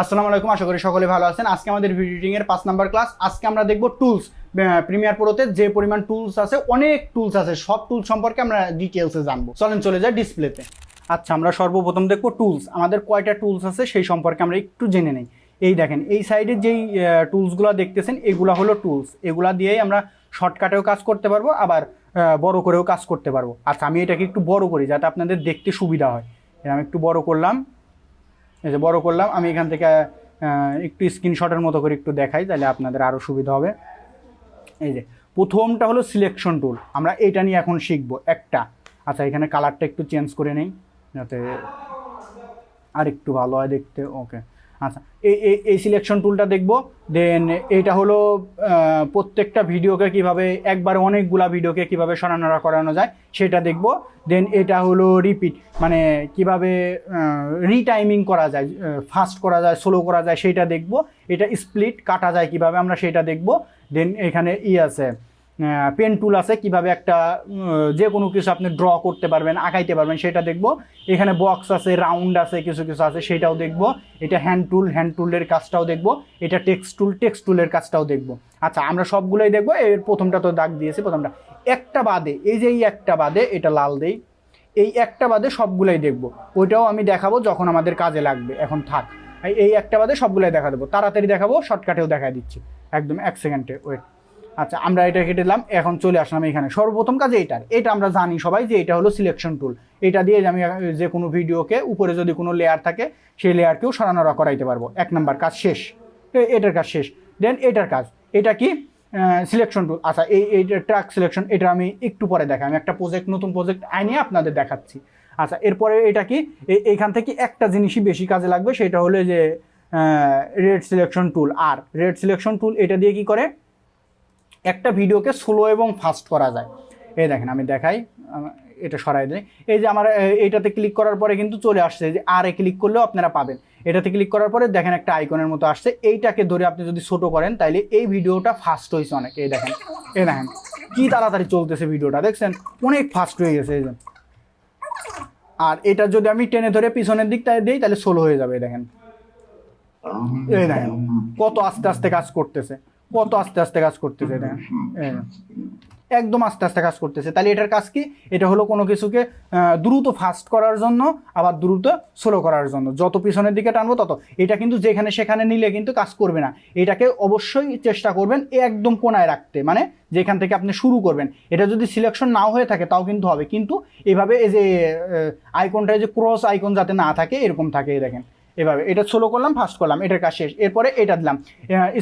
আসসালামু আলাইকুম, আশা করি সকলে ভালো আছেন। আজকে আমাদের ভিডিও এর পাঁচ নাম্বার ক্লাস। আজকে আমরা দেখব টুলস প্রিমিয়ার প্রোতে যে পরিমাণ টুলস আছে, অনেক টুলস আছে, সব টুলস সম্পর্কে আমরা ডিটেলসে জানব। চলেন চলে যাই ডিসপ্লেতে আচ্ছা আমরা সর্বপ্রথম দেখব টুলস আমাদের কয়টা টুলস আছে সেই সম্পর্কে আমরা একটু জেনে নেই। এই দেখেন, এই সাইডে যেই টুলসগুলো দেখতেছেন, এগুলা হলো টুলস এগুলা দিয়েই আমরা শর্টকাটেও কাজ করতে পারব, আবার বড় করেও কাজ করতে পারব। আচ্ছা আমি এটাকে একটু বড় করি, যাতে আপনাদের দেখতে সুবিধা হয়। আমি একটু বড় করলাম। এই যে বড় করলাম, আমি এখান থেকে একটু স্ক্রিনশটের মতো করে একটু দেখাই, তাহলে আপনাদের আরও সুবিধা হবে। এই যে, প্রথমটা হলো সিলেকশন টুল আমরা এইটা নিয়ে এখন শিখব একটা। আচ্ছা এখানে কালারটা একটু চেঞ্জ করে নেই, যাতে আর একটু ভালো হয় দেখতে। ওকে আচ্ছা এই এই- সিলেকশন টুলটা দেখব। দেন এটা হলো প্রত্যেকটা ভিডিওকে কীভাবে, একবারে অনেকগুলা ভিডিওকে কীভাবে সরানোরা করানো যায় সেটা দেখব। দেন এটা হলো রিপিট মানে কীভাবে রিটাইমিং করা যায় ফাস্ট করা যায় স্লো করা যায়, সেটা দেখব। এটা স্প্লিট কাটা যায় কীভাবে, আমরা সেটা দেখব। দেন এখানে ই আছে। পেন টুল আছে, কীভাবে একটা যে কোনো কিছু আপনি ড্র করতে পারবেন, আঁকাইতে পারবেন, সেটা দেখব। এখানে বক্স আছে রাউন্ড আছে, কিছু কিছু আছে, সেটাও দেখব। এটা হ্যান্ড টুল হ্যান্ড টুলের কাজটাও দেখব। এটা টেক্সট টুল টেক্সট টুলের কাজটাও দেখব। আচ্ছা আমরা সবগুলোই দেখব। এর প্রথমটা তো দাগ দিয়েছে, প্রথমটা। একটা বাদে, এই যে এই একটা বাদে, এটা লাল দেই। এই একটা বাদে সবগুলাই দেখব। ওইটাও আমি দেখাবো যখন আমাদের কাজে লাগবে। এখন থাক। এই- একটা বাদে সবগুলাই দেখা দেবো। তাড়াতাড়ি দেখাবো শর্টকাটেও দেখা দিচ্ছি। একদম এক সেকেন্ডে ওয়েট আচ্ছা আমরা এটা কেটে দিলাম, এখন চলে আসলাম এখানে। সর্বপ্রথম কাজ এইটার। এটা আমরা জানি সবাই যে এটা হলো সিলেকশন টুল এটা দিয়ে আমি যে কোনো ভিডিওকে উপরে যদি কোনো লেয়ার থাকে, সেই লেয়ারকেও সরানোরা করাইতে পারব। এক নাম্বার কাজ শেষ। এটার কাজ শেষ। দেন এটার কাজ। এটা কি? সিলেকশন টুল আচ্ছা এই এই ট্র্যাক সিলেকশন এটা আমি একটু পরে দেখাই। আমি একটা প্রজেক্ট নতুন প্রজেক্ট আইনিয়ে আপনাদের দেখাচ্ছি। আচ্ছা এরপরে এটা কি? এইখান থেকে একটা জিনিসই বেশি কাজে লাগবে, সেটা হলো যে রেড সিলেকশন টুল আর রেড সিলেকশন টুল এটা দিয়ে কি করে? একটা ভিডিওকে স্লো এবং ফাস্ট করা যায়। এই দেখেন আমি দেখাই এটা সরাই দিই। এই যে আমার এ, এইটাতে ক্লিক করার পরে কিন্তু চলে আসছে যে আর এ ক্লিক করলেও আপনারা পাবেন। এটাতে ক্লিক করার পরে দেখেন একটা আইকনের মতো আসছে। এইটাকে ধরে আপনি যদি ছোট করেন তাইলে এই ভিডিওটা ফাস্ট হয়েছে অনেক। এই দেখেন এই দেখেন কী তাড়াতাড়ি চলতেছে ভিডিওটা দেখছেন? অনেক ফাস্ট হয়ে গেছে এই যে। আর এটা যদি আমি টেনে ধরে পিছনের দিকটায় দিই তাহলে সোলো হয়ে যাবে দেখেন। এই দেখেন কত আস্তে আস্তে কাজ করতেছে। কত আস্তে আস্তে কাজ করতেছে দেখেন। একদম আস্তে আস্তে কাজ করতেছে। তাহলে এটার কাজ কি? এটা হলো কোনো কিছুকে দ্রুত ফাস্ট করার জন্য, আবার দ্রুত স্লো করার জন্য। যত পিছনের দিকে টানবো তত। এটা কিন্তু যেখানে সেখানে নিলে কিন্তু কাজ করবে না। এটাকে অবশ্যই চেষ্টা করবেন একদম কোনায় রাখতে। মানে যেখান থেকে আপনি শুরু করবেন। এটা যদি সিলেকশন নাও হয়ে থাকে তাও কিন্তু হবে। কিন্তু এভাবে এই যে আইকনটা যে ক্রস আইকন যাতে না থাকে, এরকম থাকে দেখেন। এভাবে। এটা স্লো করলাম ফাস্ট করলাম। এটার কাজ শেষ। এরপরে এটা দিলাম।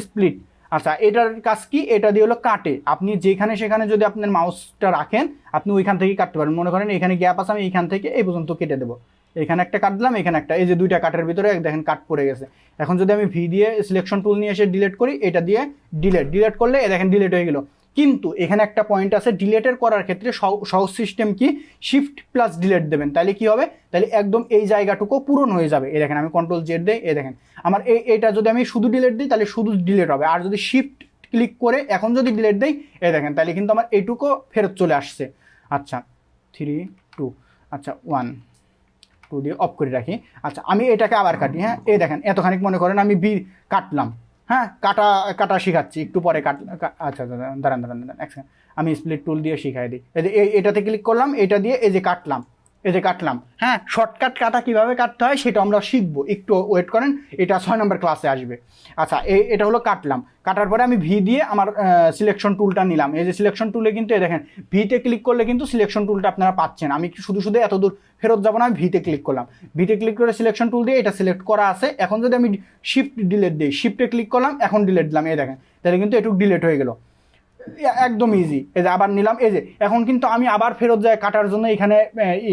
স্প্লিট আচ্ছা এটার কাজ কি? এটা দিয়ে হলো কাটে। আপনি যেখানে সেখানে যদি আপনার মাউসটা রাখেন, আপনি ওইখান থেকে কাটতে পারেন মনে করেন এখানে গ্যাপ আছে, আমি এইখান থেকে এই পর্যন্ত কেটে দেবো। এখানে একটা কাট দিলাম, এখানে একটা। এই যে দুইটা কাটের ভিতরে দেখেন কাট পড়ে গেছে। এখন যদি আমি ভি দিয়ে সিলেকশন টুল নিয়ে এসে ডিলেট করি, এটা দিয়ে ডিলেট ডিলেট করলে দেখেন ডিলেট হয়ে গেল। কিন্তু এখানে একটা পয়েন্ট আছে ডিলেটের করার ক্ষেত্রে সহ- সহজ সিস্টেম কি? শিফট প্লাস ডিলেট দেবেন। তাহলে কি হবে? তাহলে একদম এই জায়গাটুকু পূরণ হয়ে যাবে। এই দেখেন, আমি কন্ট্রোল জেড দিই, এ দেখেন। আমার এই এটা যদি আমি শুধু ডিলেট দিই তাহলে শুধু ডিলেট হবে। আর যদি শিফট ক্লিক করে এখন যদি ডিলেট দিই, এ দেখেন তাহলে কিন্তু আমার এইটুকু ফেরত চলে আসছে। আচ্ছা থ্রি টু আচ্ছা ওয়ান টু দিয়ে অফ করে রাখি। আচ্ছা আমি এটাকে আবার কাটি হ্যাঁ? এই দেখেন এতখানি মনে করেন আমি বি কাটলাম। হ্যাঁ কাটা কাটা শিখাচ্ছি, একটু পরে কাট আচ্ছা দাঁড়ান দাঁড়ান দাঁড়ান, এক আমি স্প্লিট টুল দিয়ে শিখাই দিই। এই- এটাতে ক্লিক করলাম, এটা দিয়ে এই যে কাটলাম। এই যে কাটলাম। হ্যাঁ শর্টকাট কাটা কীভাবে কাটতে হয় সেটা আমরা শিখব। একটু ওয়েট করেন, এটা ছয় নম্বর ক্লাসে আসবে। আচ্ছা এটা হলো কাটলাম। কাটার পরে আমি ভি দিয়ে আমার সিলেকশন টুলটা নিলাম। এই যে সিলেকশন টুলে কিন্তু, এই দেখেন ভিতে ক্লিক করলে কিন্তু সিলেকশন টুলটা আপনারা পাচ্ছেন। আমি শুধু শুধু এত দূর ফেরত যাব না, আমি ভিতে ক্লিক করলাম। ভিতে ক্লিক করে সিলেকশন টুল দিয়ে এটা সিলেক্ট করা আছে। এখন যদি আমি শিফট ডিলেট দিই শিফটে ক্লিক করলাম, এখন ডিলেট দিলাম, এই দেখেন। তাহলে কিন্তু এটুকু ডিলেট হয়ে গেল। একদম ইজি এই যে আবার নিলাম, এই যে, এখন কিন্তু আমি আবার ফেরত যাই কাটার জন্য, এখানে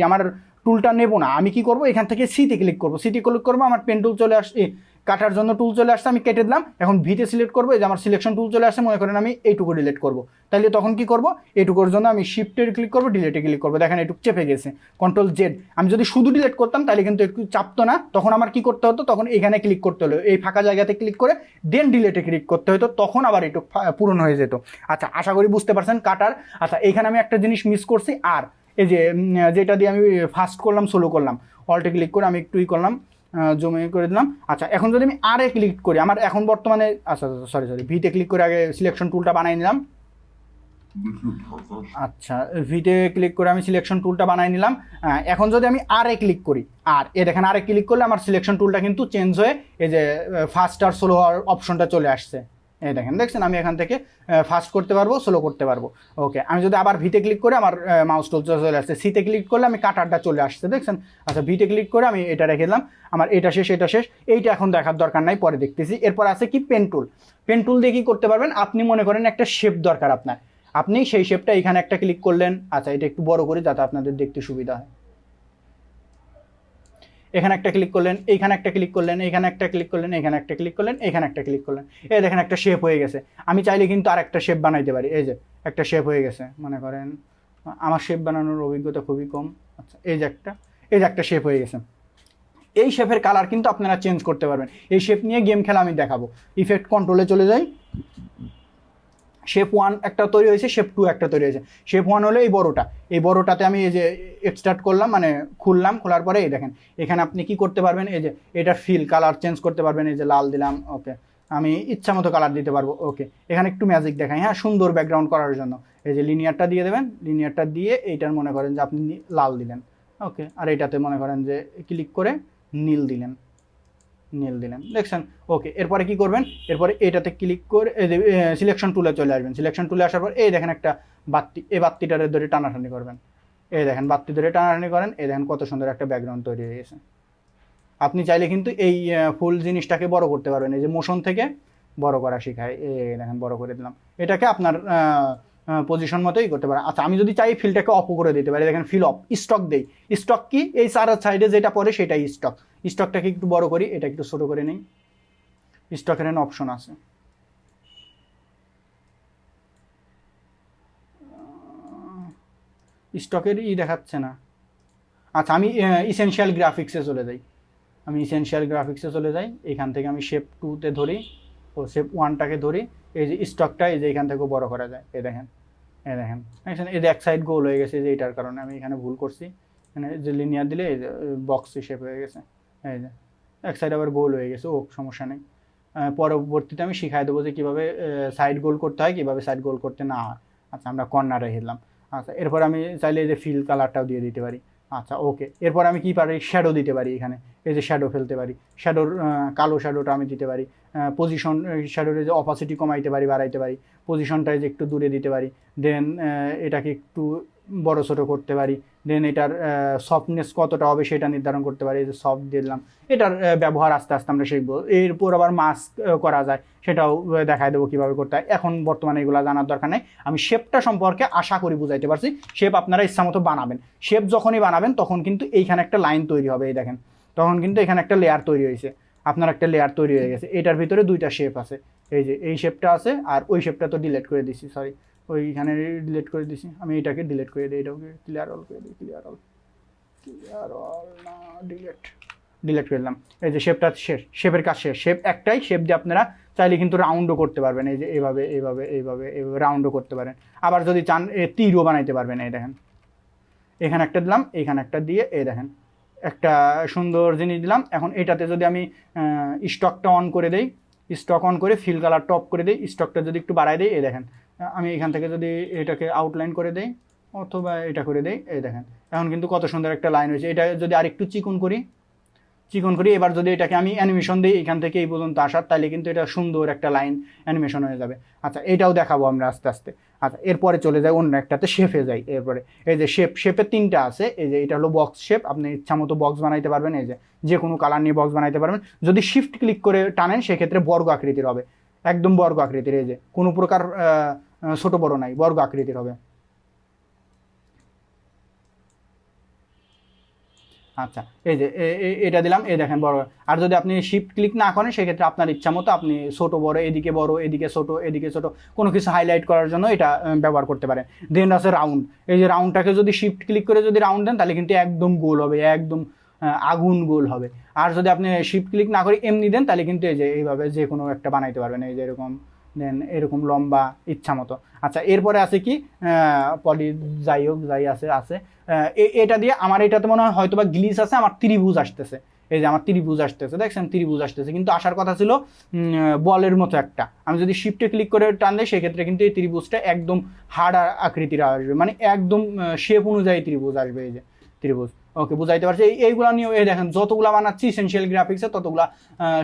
আমার টুলটা নেব না। আমি কি করব? এখান থেকে সিটি ক্লিক করব। সিটি ক্লিক করব, আমার পেন টুল চলে আসছে কাটার জন্য টুল চলে আসছে, আমি কেটে দিলাম। এখন ভিতে সিলেক্ট করব, এই যে আমার সিলেকশন টুল চলে আসছে, মনে করেন আমি এইটুকু ডিলেট করব। তাহলে তখন কি করব? এইটুকুর জন্য আমি শিফটের ক্লিক করব ডিলেটে ক্লিক করব। দেখেন এটুকু চেপে গেছে। কন্ট্রোল জেড আমি যদি শুধু ডিলেট করতাম তাহলে কিন্তু একটু চাপতো না। তখন আমার কি করতে হতো? তখন এখানে ক্লিক করতে হলো। এই ফাঁকা জায়গাতে ক্লিক করে দেন ডিলেটে ক্লিক করতে হতো। তখন আবার একটু পূরণ হয়ে যেত। আচ্ছা আশা করি বুঝতে পারছেন কাটার। আচ্ছা এখানে আমি একটা জিনিস মিস করছি। আর, এই যে যেটা দিয়ে আমি ফাস্ট করলাম সোলো করলাম। অল্টে ক্লিক করে আমি একটুই করলাম। জমে করে দিলাম। আচ্ছা এখন যদি আমি আর এ ক্লিক করি, আমার এখন বর্তমানে আচ্ছা সরি সরি ভিতে ক্লিক করে আগে সিলেকশন টুলটা বানিয়ে নিলাম। আচ্ছা ভিতে ক্লিক করে আমি সিলেকশন টুলটা বানিয়ে নিলাম। এখন যদি আমি আর এ ক্লিক করি আর এ দেখেন আর এ ক্লিক করলে আমার সিলেকশন টুলটা কিন্তু চেঞ্জ হয়ে, এই যে ফাস্ট আর স্লো হওয়ার অপশনটা চলে আসছে। এই দেখেন, দেখছেন? আমি এখান থেকে ফাস্ট করতে পারব স্লো করতে পারব। ওকে আমি যদি আবার ভিতে ক্লিক করে আমার মাউস টুল চলে আসছে সিতে ক্লিক করলে আমি কাটারটা চলে আসছে, দেখছেন? আচ্ছা ভিতে ক্লিক করে আমি এটা রেখে দিলাম, আমার এটা শেষ এটা শেষ, এইটা এখন দেখার দরকার নাই, পরে দেখতেছি। এরপর আছে কি? পেন টুল পেন টুল দিয়ে কি করতে পারবেন? আপনি মনে করেন একটা শেপ দরকার আপনার। আপনি সেই শেপটা এখানে একটা ক্লিক করলেন। আচ্ছা এটা একটু বড় করি যাতে আপনাদের দেখতে সুবিধা হয়। এখানে একটা ক্লিক করলেন, এইখানে একটা ক্লিক করলেন এখানে একটা ক্লিক করলেন এখানে একটা ক্লিক করলেন এখানে একটা ক্লিক করলেন। এই দেখেন একটা শেপ হয়ে গেছে। আমি চাইলে কিন্তু আর একটা শেপ বানাইতে পারি। এই যে, একটা শেপ হয়ে গেছে। মনে করেন, আমার শেপ বানানোর অভিজ্ঞতা খুবই কম। আচ্ছা এই যে একটা, এই যে একটা শেপ হয়ে গেছে। এই শেপের কালার কিন্তু আপনারা চেঞ্জ করতে পারবেন। এই শেপ নিয়ে গেম খেলা আমি দেখাবো। ইফেক্ট কন্ট্রোলে চলে যাই। শেপ ওয়ান একটা তৈরি হয়েছে শেপ টু একটা তৈরি হয়েছে। শেপ ওয়ান হলো এই বড়োটা। এই বড়োটাতে আমি এই যে এক্সটার্ট করলাম মানে খুললাম, খোলার পরে এই দেখেন, এখানে আপনি কি করতে পারবেন? এই যে এটার ফিল কালার চেঞ্জ করতে পারবেন, এই যে লাল দিলাম ওকে আমি ইচ্ছা মতো কালার দিতে পারব ওকে এখানে একটু ম্যাজিক দেখাই হ্যাঁ সুন্দর ব্যাকগ্রাউন্ড করার জন্য। এই যে লিনিয়ারটা দিয়ে দেবেন লিনিয়ারটা দিয়ে এইটার মনে করেন যে আপনি লাল দিলেন ওকে আর এইটাতে মনে করেন যে ক্লিক করে নীল দিলেন। নীল দিলেন। দেখছেন? ওকে এরপরে কি করবেন? এরপরে এটাতে ক্লিক করে সিলেকশন টুলে চলে আসবেন। সিলেকশন টুলে আসার পর, এই দেখেন একটা বাত্তি এই বাত্তিটারে ধরে টানাটানি করবেন। এই দেখেন বাত্তি ধরে টানাটানি করেন। এই দেখেন কত সুন্দর একটা ব্যাকগ্রাউন্ড তৈরি হয়ে গেছে। আপনি চাইলে কিন্তু এই ফুল জিনিসটাকে বড় করতে পারবেন। এই যে মোশন থেকে বড় করা শেখায়। এই দেখেন, বড় করে দিলাম। এটাকে আপনার পজিশন মতোই করতে পারেন আচ্ছা আমি যদি চাই ফিলটাকে অফ করে দিতে পারি, দেখেন ফিল অফ স্টক দেই। স্টক কি? এই চার সাইডে যেটা পড়ে সেটাই স্টক স্টকটাকে একটু বড় করি, এটা একটু ছোট করে নিই। স্টকের অপশন আছে। স্টকের ই দেখাচ্ছে না। আচ্ছা আমি ইসেনশিয়াল গ্রাফিক্সে চলে যাই। আমি ইসেনশিয়াল গ্রাফিক্সে চলে যাই। এখান থেকে আমি শেপ টুতে ধরি, ও শেপ ওয়ানটাকে ধরি। এই যে স্টকটা এই যে এখান থেকেও বড় করা যায়, এই দেখেন এই দেখেন এই যে এক সাইড গোল হয়ে গেছে যে এটার কারণে আমি এখানে ভুল করছি মানে যে লিনিয়ার দিলে এই যে বক্স শেপ হয়ে গেছে, এই যে, এক সাইড আবার গোল হয়ে গেছে, ও সমস্যা নেই। পরবর্তীতে আমি শিখাই দেবো যে কীভাবে সাইড গোল করতে হয়, কীভাবে সাইড গোল করতে না হয়। আচ্ছা আমরা কর্নারে হেললাম আচ্ছা এরপর আমি চাইলে এই যে ফিল কালারটাও দিয়ে দিতে পারি। আচ্ছা ওকে এরপর আমি কি পারি? শ্যাডো দিতে পারি এখানে। এই যে শ্যাডো ফেলতে পারি। শ্যাডোর কালো শ্যাডোটা আমি দিতে পারি। পজিশন শ্যাডোর যে অপাসিটি কমাইতে পারি, বাড়াইতে পারি। পজিশনটা যে একটু দূরে দিতে পারি। দেন এটাকে একটু বড় ছোটো করতে পারি দেন এটার সফটনেস কতটা হবে সেটা নির্ধারণ করতে পারি যে সফট দিলাম। এটার ব্যবহার আস্তে আস্তে আমরা শিখব। এরপর আবার মাস্ক করা যায়, সেটাও দেখায় দেবো কীভাবে করতে হয়। এখন বর্তমানে এগুলো জানার দরকার নেই। আমি শেপটা সম্পর্কে আশা করি বুঝাইতে পারছি। শেপ আপনারা ইচ্ছামতো বানাবেন। শেপ যখনই বানাবেন, তখন কিন্তু এইখানে একটা লাইন তৈরি হবে, এই দেখেন। তখন কিন্তু এখানে একটা লেয়ার তৈরি হয়েছে। আপনার একটা লেয়ার তৈরি হয়ে গেছে। এটার ভিতরে দুইটা শেপ আছে। এই যে, এই শেপটা আছে আর ওই শেপটা তো ডিলিট করে দিছি সরি ওইখানে ডিলিট করে দিছি। আমি এটাকে ডিলিট করে দিই, এটাকে ক্লিয়ার অল করে দিই ক্লিয়ার অল ক্লিয়ার অল না ডিলিট ডিলিট করে দিলাম। এই যে শেপটা শেষ শেপের কাজ শেষ। শেপ একটাই শেপ দিয়ে আপনারা চাইলে কিন্তু রাউন্ডও করতে পারবেন। এই যে এভাবে এইভাবে এইভাবে এইভাবে রাউন্ডও করতে পারেন। আবার যদি চান, এ তীরও বানাইতে পারবেন, এই দেখেন। এখানে একটা দিলাম, এখানে একটা দিয়ে, এই দেখেন। একটা সুন্দর জিনিস দিলাম। এখন এটাতে যদি আমি স্টকটা অন করে দেই স্টক অন করে ফিল কালার টপ করে দিই স্টকটা যদি একটু বাড়াই দিই, এই দেখেন। আমি এখান থেকে যদি এটাকে আউটলাইন করে দেই, অথবা এটা করে দেই, এই দেখেন। এখন কিন্তু কত সুন্দর একটা লাইন হয়েছে এটা যদি আরেকটু চিকন করি চিকন করি, এবার যদি এটাকে আমি অ্যানিমেশন দিই, এখান থেকে এই পর্যন্ত আসার তাহলে কিন্তু এটা সুন্দর একটা লাইন অ্যানিমেশন হয়ে যাবে। আচ্ছা এটাও দেখাবো আমরা আস্তে আস্তে। আচ্ছা এরপরে চলে যাই, অন্য একটাতে শেপে যাই। এরপরে এই যে শেপ শেপের তিনটা আছে। এই যে এটা হলো বক্স শেপ আপনি ইচ্ছা মতো বক্স বানাইতে পারবেন। এই যে যে কোনো কালার নিয়ে বক্স বানাইতে পারবেন। যদি শিফট ক্লিক করে টানেন, সেক্ষেত্রে বর্গ আকৃতির হবে। একদম বর্গ আকৃতির, এই যে কোনো প্রকার ছোট বড় নাই, বর্গ আকৃতির হবে। আচ্ছা এই যে এটা দিলাম, এই দেখেন বড়। আর যদি আপনি শিফট ক্লিক না করেন, সেক্ষেত্রে আপনার ইচ্ছা মতো আপনি ছোট, বড়, এদিকে বড়, এদিকে ছোট এদিকে ছোট, কোনো কিছু হাইলাইট করার জন্য এটা ব্যবহার করতে পারেন। দেন আছে রাউন্ড এই যে রাউন্ডটাকে যদি শিফট ক্লিক করে যদি রাউন্ড দেন, তাহলে কিন্তু একদম গোল হবে, একদম আগুন গোল হবে। আর যদি আপনি শিফট ক্লিক না করে এমনি দেন, তাহলে কিন্তু এই যে, এইভাবে যে কোনো একটা বানাইতে পারবেন, এই যে এরকম। দেন এরকম লম্বা ইচ্ছা মতো। আচ্ছা এরপরে আছে কি পলি যাই হোক, যাই আছে আছে। এটা দিয়ে আমার এটাতে মনে হয় হয়তো বা গ্লিস আছে, আমার ত্রিভুজ আসতেছে। এই যে আমার ত্রিভুজ আসতেছে, দেখছেন? ত্রিভুজ আসতেছে। কিন্তু আসার কথা ছিল বলের মতো একটা। আমি যদি শিফটে ক্লিক করে টান দিই, সেক্ষেত্রে কিন্তু এই ত্রিভুজটা একদম হার্ড আকৃতির আসবে। মানে একদম শেপ অনুযায়ী ত্রিভুজ আসবে এই যে, ত্রিভুজ। ওকে বুঝাইতে পারছি। এই এইগুলো নিয়ে এই দেখেন, যতগুলো বানাচ্ছি ইসেনশিয়াল গ্রাফিক্সে ততগুলো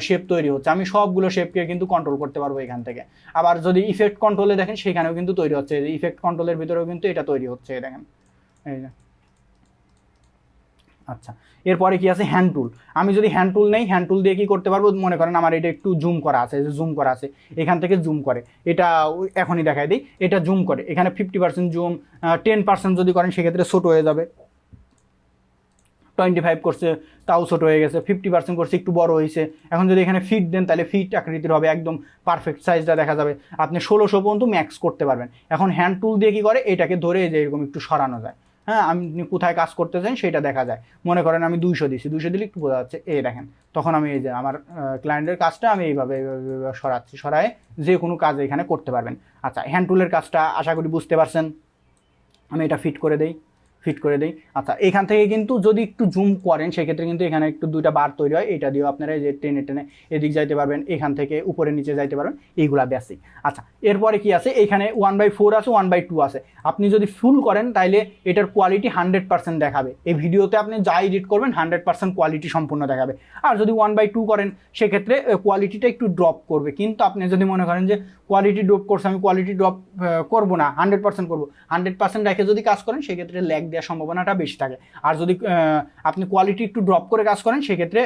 শেপ তৈরি হচ্ছে। আমি সবগুলো শেপকে কিন্তু কন্ট্রোল করতে পারব এখান থেকে। আবার যদি ইফেক্ট কন্ট্রোলে দেখেন, সেখানেও কিন্তু তৈরি হচ্ছে। ইফেক্ট কন্ট্রোলের ভিতরেও কিন্তু এটা তৈরি হচ্ছে দেখেন। এই যে। আচ্ছা এরপরে কি আছে? হ্যান্ড টুল আমি যদি হ্যান্ড টুল নেই হ্যান্ড টুল দিয়ে কি করতে পারব? মনে করেন আমার এটা একটু জুম করা আছে জুম করা আছে, এখান থেকে জুম করে। এটা এখনই দেখাই দিই, এটা জুম করে। এখানে fifty percent zoom ten percent যদি করেন, সেক্ষেত্রে ছোট হয়ে যাবে। টোয়েন্টি ফাইভ করছে, তাও ছোট হয়ে গেছে ফিফটি পার্সেন্ট করছে, একটু বড় হয়েছে। এখন যদি এখানে ফিট দেন, তাহলে ফিট আকৃতির হবে একদম পারফেক্ট সাইজটা দেখা যাবে। আপনি ষোলোশো পর্যন্ত ম্যাক্স করতে পারবেন। এখন হ্যান্ড টুল দিয়ে কী করে? এটাকে ধরে যে এরকম একটু সরানো যায়। হ্যাঁ আপনি কোথায় কাজ করতে চান সেটা দেখা যায়। মনে করেন আমি দুইশো দিচ্ছি দুইশো দিলে একটু বোঝা যাচ্ছে এই দেখেন, তখন আমি এই যে আমার ক্লায়েন্টের কাজটা আমি এইভাবে সরাচ্ছি, সরায়ে যে কোনো কাজ এখানে করতে পারবেন। আচ্ছা হ্যান্ড টুলের কাজটা আশা করি বুঝতে পারছেন। আমি এটা ফিট করে দেই। ফিট করে দেই। আচ্ছা এখান থেকে কিন্তু যদি একটু জুম করেন, সেক্ষেত্রে কিন্তু এখানে একটু দুইটা বার তৈরি হয়। এটা দিয়েও আপনারা যে টেনে টেনে এদিক যাইতে পারবেন, এখান থেকে উপরে নিচে যাইতে পারবেন, এইগুলা বেসিক আচ্ছা এরপরে কি আছে? এখানে ওয়ান বাই ফোর আছে ওয়ান বাই টু আছে। আপনি যদি ফুল করেন, তাইলে এটার কোয়ালিটি হান্ড্রেড পার্সেন্ট দেখাবে। এই ভিডিওতে আপনি যা এডিট করবেন হান্ড্রেড পার্সেন্ট কোয়ালিটি সম্পূর্ণ দেখাবে। আর যদি ওয়ান বাই টু করেন, সেক্ষেত্রে কোয়ালিটিটা একটু ড্রপ করবে। কিন্তু আপনি যদি মনে করেন যে কোয়ালিটি ড্রপ করছে, আমি কোয়ালিটি ড্রপ করব না হান্ড্রেড পার্সেন্ট করব। হান্ড্রেড পার্সেন্ট রেখে যদি কাজ করেন, সেক্ষেত্রে ল্যাগ দেওয়ার সম্ভাবনাটা বেশি থাকে। আর যদি আপনি কোয়ালিটি একটু ড্রপ করে কাজ করেন, সেক্ষেত্রে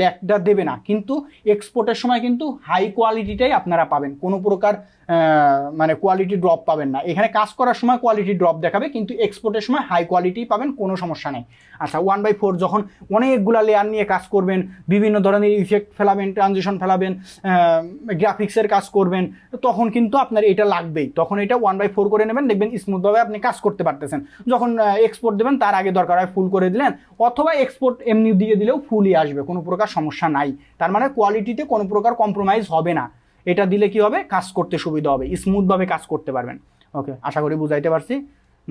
ল্যাগটা দেবে না। কিন্তু এক্সপোর্টের সময় কিন্তু হাই কোয়ালিটিটাই আপনারা পাবেন। কোনো প্রকার মানে কোয়ালিটি ড্রপ পাবেন না। এখানে কাজ করার সময় কোয়ালিটি ড্রপ দেখাবে, কিন্তু এক্সপোর্টের সময় হাই কোয়ালিটি পাবেন, কোনো সমস্যা নেই। আচ্ছা ওয়ান বাই ফোর যখন অনেকগুলা লেয়ার নিয়ে কাজ করবেন, বিভিন্ন ধরনের ইফেক্ট ফেলাবেন ট্রানজিশন ফেলাবেন গ্রাফিক্সের কাজ করবেন, তখন কিন্তু আপনার এটা লাগবেই। তখন এটা ওয়ান বাই ফোর করে নেবেন, দেখবেন স্মুথভাবে আপনি কাজ করতে পারতেছেন। যখন এক্সপোর্ট দেবেন, তার আগে দরকার হয় ফুল করে দিলেন, অথবা এক্সপোর্ট এমনি দিয়ে দিলেও ফুলই আসবে, কোনো প্রকার সমস্যা নাই। তার মানে কোয়ালিটিতে কোনো প্রকার কম্প্রোমাইজ হবে না। এটা দিলে কি হবে? কাজ করতে সুবিধা হবে স্মুথভাবে কাজ করতে পারবেন। ওকে আশা করি বুঝাইতে পারছি?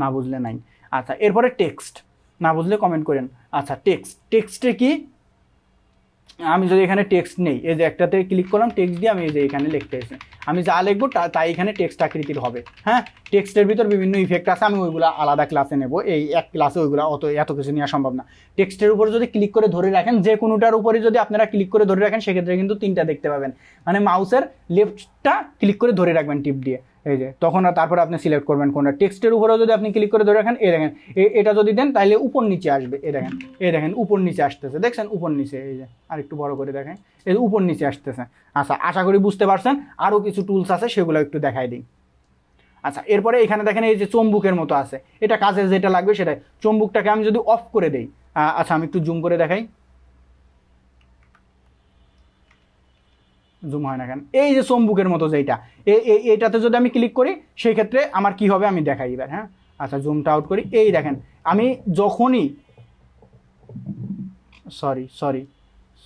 না বুঝলে নাই। আচ্ছা এরপরে টেক্সট না বুঝলে কমেন্ট করেন। আচ্ছা টেক্সট টেক্সটে কি? আমি যদি এখানে টেক্সট নেই, এই যে একটাতে ক্লিক করলাম টেক্সট দিয়ে আমি এই যে এখানে লিখতে এসে আমি যা লিখব তাই এখানে টেক্সট আকৃতির হবে। হ্যাঁ? টেক্সটের ভিতর বিভিন্ন ইফেক্ট আছে, আমি ওইগুলো আলাদা ক্লাসে নেব। এই এক ক্লাসে ওইগুলো অত, এত কিছু নেওয়া সম্ভব না। টেক্সটের উপর যদি ক্লিক করে ধরে রাখেন, যে কোনোটার উপরে যদি আপনারা ক্লিক করে ধরে রাখেন, সেক্ষেত্রে কিন্তু তিনটা দেখতে পাবেন। মানে মাউসের লেফটটা ক্লিক করে ধরে রাখবেন টিপ দিয়ে। এই যে, তখন আর তারপরে আপনি সিলেক্ট করবেন কোনটা। টেক্সটের উপরেও যদি আপনি ক্লিক করে ধরে রাখেন, এই দেখেন, এ- এটা যদি দেন তাহলে উপর নিচে আসবে, এই দেখেন এই দেখেন, উপর নিচে আসতেছে। দেখছেন? উপর নিচে, এই যে আর একটু বড় করে দেখেন, এই উপর নিচে আসতেছে। আচ্ছা আশা করি বুঝতে পারছেন আরও কিছু টুলস আছে, সেগুলো একটু দেখাই দিই। আচ্ছা এরপরে এখানে দেখেন, এই যে চম্বুকের মতো আছে। এটা কাজে যেটা লাগবে সেটাই। চম্বুকটাকে আমি যদি অফ করে দেই আচ্ছা আমি একটু জুম করে দেখাই। জুম হয় না কেন? এই যে চম্বুকের মতো যেটা এ- এ- এটাতে যদি আমি ক্লিক করি, সেই ক্ষেত্রে আমার কি হবে? আমি দেখাই এবার হ্যাঁ? আচ্ছা জুমটা আউট করি। এই দেখেন, আমি যখনই সরি সরি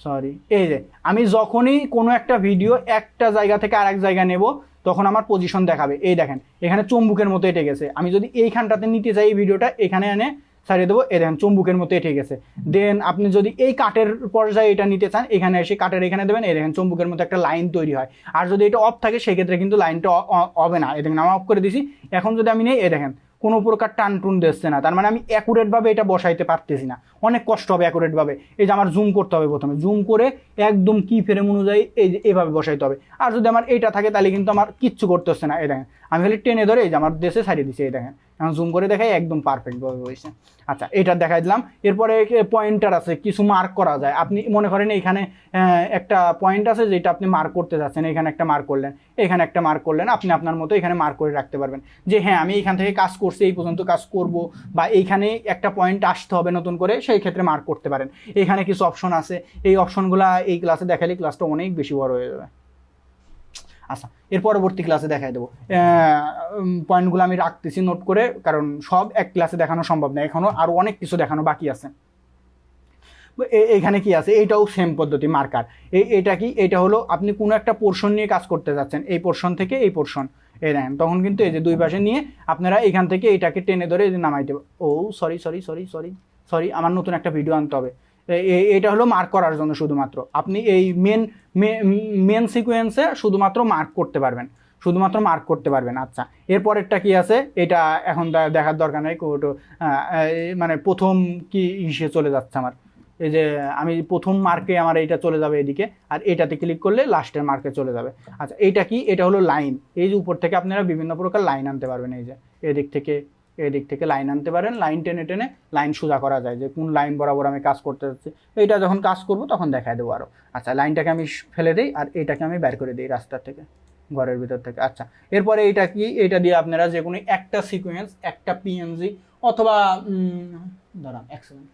সরি এই যে, আমি যখনই কোনো একটা ভিডিও একটা জায়গা থেকে আরেক জায়গা নেব, তখন আমার পজিশন দেখাবে। এই দেখেন, এখানে চম্বুকের মতো এটে গেছে। আমি যদি এইখানটাতে নিতে চাই এই ভিডিওটা এখানে এনে ছাড়িয়ে দেবো। এ দেখেন, চম্বুকের মতো এটে গেছে দেন আপনি যদি এই কাঠের পর্যায়ে এটা নিতে চান, এখানে এসে কাঠের এখানে দেবেন, এই দেখেন চম্বুকের মতো একটা লাইন তৈরি হয়। আর যদি এটা অফ থাকে, সেক্ষেত্রে কিন্তু লাইনটা হবে না। এ দেখেন, আমি অফ করে দিছি। এখন যদি আমি নেই এ দেখেন, কোনো প্রকার টান টুন দিচ্ছে না। তার মানে আমি অ্যাকুরেটভাবে এটা বসাইতে পারতেছি না। অনেক কষ্ট হবে অ্যাকুরেটভাবে এই যে আমার জুম করতে হবে প্রথমে। জুম করে একদম কি ফ্রেম অনুযায়ী এই যে, এভাবে বসাইতে হবে। আর যদি আমার এইটা থাকে, তাহলে কিন্তু আমার কিচ্ছু করতে হচ্ছে না। এই দেখেন, আমি খালি টেনে ধরে এই যে আমার দেশে ছাড়িয়ে দিচ্ছি এই দেখেন। এখন জুম করে দেখাই, একদম পারফেক্টভাবে হয়েছে। আচ্ছা এটা দেখাই দিলাম। এরপরে পয়েন্টার আছে, কিছু মার্ক করা যায়। আপনি মনে করেন এখানে একটা পয়েন্ট আছে যেটা আপনি মার্ক করতে যাচ্ছেন, এখানে একটা মার্ক করলেন, এখানে একটা মার্ক করলেন, আপনি আপনার মতো এখানে মার্ক করে রাখতে পারবেন। যে হ্যাঁ আমি এখান থেকে কাজ করছি, এই পর্যন্ত কাজ করব, বা এইখানে একটা পয়েন্ট আসতে হবে নতুন করে, সেই ক্ষেত্রে মার্ক করতে পারেন। এখানে কিছু অপশন আছে, এই অপশনগুলো এই ক্লাসে দেখালে ক্লাসটা অনেক বেশি বড় হয়ে যাবে। আচ্ছা এর পরবর্তী ক্লাসে দেখাই দেবো। পয়েন্টগুলো আমি রাখতেছি নোট করে, কারণ সব এক ক্লাসে দেখানো সম্ভব না। এখনও আরও অনেক কিছু দেখানো বাকি আছে। এখানে কি আছে? এইটাও সেম পদ্ধতি মার্কার এই এটা কি? এটা হলো আপনি কোনো একটা পোর্শন নিয়ে কাজ করতে যাচ্ছেন, এই পোর্শন থেকে এই পোর্শন এই দেখেন, তখন কিন্তু এই যে দুই পাশে নিয়ে আপনারা এখান থেকে এটাকে টেনে ধরে নামাইতে ও sorry sorry sorry sorry sorry আমার নতুন একটা ভিডিও আনতে হবে। এটা হলো মার্ক করার জন্য শুধুমাত্র। আপনি এই মেন মেন সিকোয়েন্সে শুধুমাত্র মার্ক করতে পারবেন। শুধুমাত্র মার্ক করতে পারবেন। আচ্ছা এরপরেরটা কি আছে? এটা এখন দেখার দরকার নেই কোটো মানে প্রথম কি ইসে চলে যাচ্ছে আমার। এই যে, আমি প্রথম মার্কে আমার এইটা চলে যাবে এদিকে, আর এটাতে ক্লিক করলে লাস্টের মার্কে চলে যাবে। আচ্ছা এইটা কি? এটা হলো লাইন এই যে উপর থেকে আপনারা বিভিন্ন প্রকার লাইন আনতে পারবেন, এই যে, এদিক থেকে এদিক থেকে লাইন আনতে পারেন। লাইন টেনে টেনে লাইন সোজা করা যায় যে কোন লাইন বরাবর আমি কাজ করতে যাচ্ছি। এইটা যখন কাজ করব তখন দেখায় দেবো আরও আচ্ছা লাইনটাকে আমি ফেলে দিই আর এইটাকে আমি বের করে দিই রাস্তার থেকে, ঘরের ভিতর থেকে। আচ্ছা এরপরে এইটা কি? এটা দিয়ে আপনারা যে কোনো একটা সিকোয়েন্স একটা পিএনজি অথবা দাঁড়ান, এক সেকেন্ড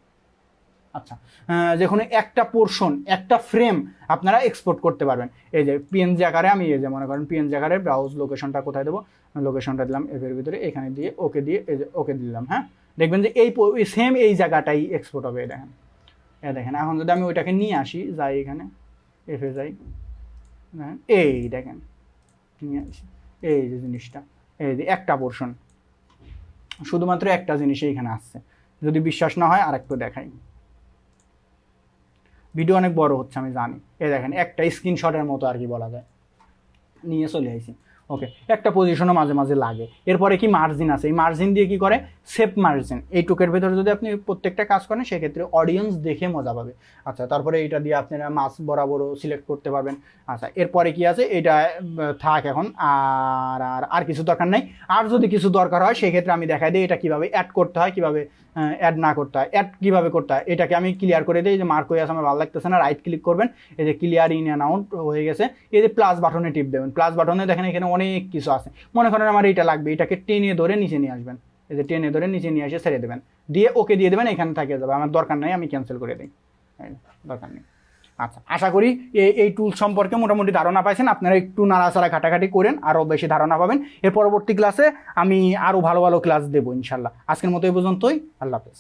আচ্ছা আহ, যে কোনো একটা পোর্শন একটা ফ্রেম আপনারা এক্সপোর্ট করতে পারবেন। এই যে পিএনজি আকারে আমি এই যে মনে করেন পিএনজি আকারে ব্রাউজ লোকেশনটা কোথায় দেবো? লোকেশনটা দিলাম এর ভিতরে এখানে দিয়ে ওকে দিয়ে এই যে ওকে দিলাম হ্যাঁ? দেখবেন যে এই সেম এই জায়গাটাই এক্সপোর্ট হবে দেখেন। এ দেখেন এখন যদি আমি ওইটাকে নিয়ে আসি যাই এখানে এফে যাই দেখেন এই দেখেন নিয়ে আসি এই যে জিনিসটা এই যে একটা পোর্শন শুধুমাত্র একটা জিনিসই এখানে আসছে। যদি বিশ্বাস না হয় আর একটু দেখাই। ভিডিও অনেক বড় হচ্ছে, আমি জানি। এ দেখেন, একটা স্ক্রিনশটের মতো আর কি বলা যায়। নিয়ে চলে আইছি ওকে, একটা পজিশনও মাঝে মাঝে লাগে। এরপরে কি মার্জিন আছে? এই মার্জিন দিয়ে কি করে? Safe margin. এইটুকের ভেতরে যদি আপনি প্রত্যেকটা কাজ করেন, সেক্ষেত্রে অডিয়েন্স দেখে মজা পাবে। আচ্ছা তারপরে এটা দিয়ে আপনারা মাছ বরাবরও সিলেক্ট করতে পারবেন। আচ্ছা এরপরে কি আছে? এটা থাক এখন, আর আর আর কিছু দরকার নাই। আর যদি কিছু দরকার হয়, সেক্ষেত্রে আমি দেখাই দিই এটা কীভাবে অ্যাড করতে হয়, কীভাবে অ্যাড না করতে হয়। অ্যাড কীভাবে করতে হয়? এটাকে আমি ক্লিয়ার করে দিই যে মার্ক হয়ে আছে, আমার ভালো লাগতেছে না রাইট ক্লিক করবেন। এই যে ক্লিয়ার ইন অ্যান্ড আউট হয়ে গেছে। এই যে প্লাস বাটনে টিপ দেবেন। প্লাস বাটনে দেখেন এখানে অনেক কিছু আছে। মনে করেন আমার এটা লাগবে, এটাকে টেনে ধরে নিচে নিয়ে আসবেন। এই যে টেনে ধরে নিচে নিয়ে এসে ছেড়ে দেবেন। দিয়ে ওকে দিয়ে দেবেন, এখানে থাকে যাবে। আমার দরকার নেই, আমি ক্যান্সেল করে দিই। দরকার নেই। আচ্ছা আশা করি এই এই টুল সম্পর্কে মোটামুটি ধারণা পাইছেন। আপনারা একটু নাড়াচাড়া ঘাটাঘাটি করেন, আরও বেশি ধারণা পাবেন। এর পরবর্তী ক্লাসে আমি আরও ভালো ভালো ক্লাস দেবো ইনশাল্লাহ আজকের মতো এই পর্যন্তই। আল্লাহ হাফেজ।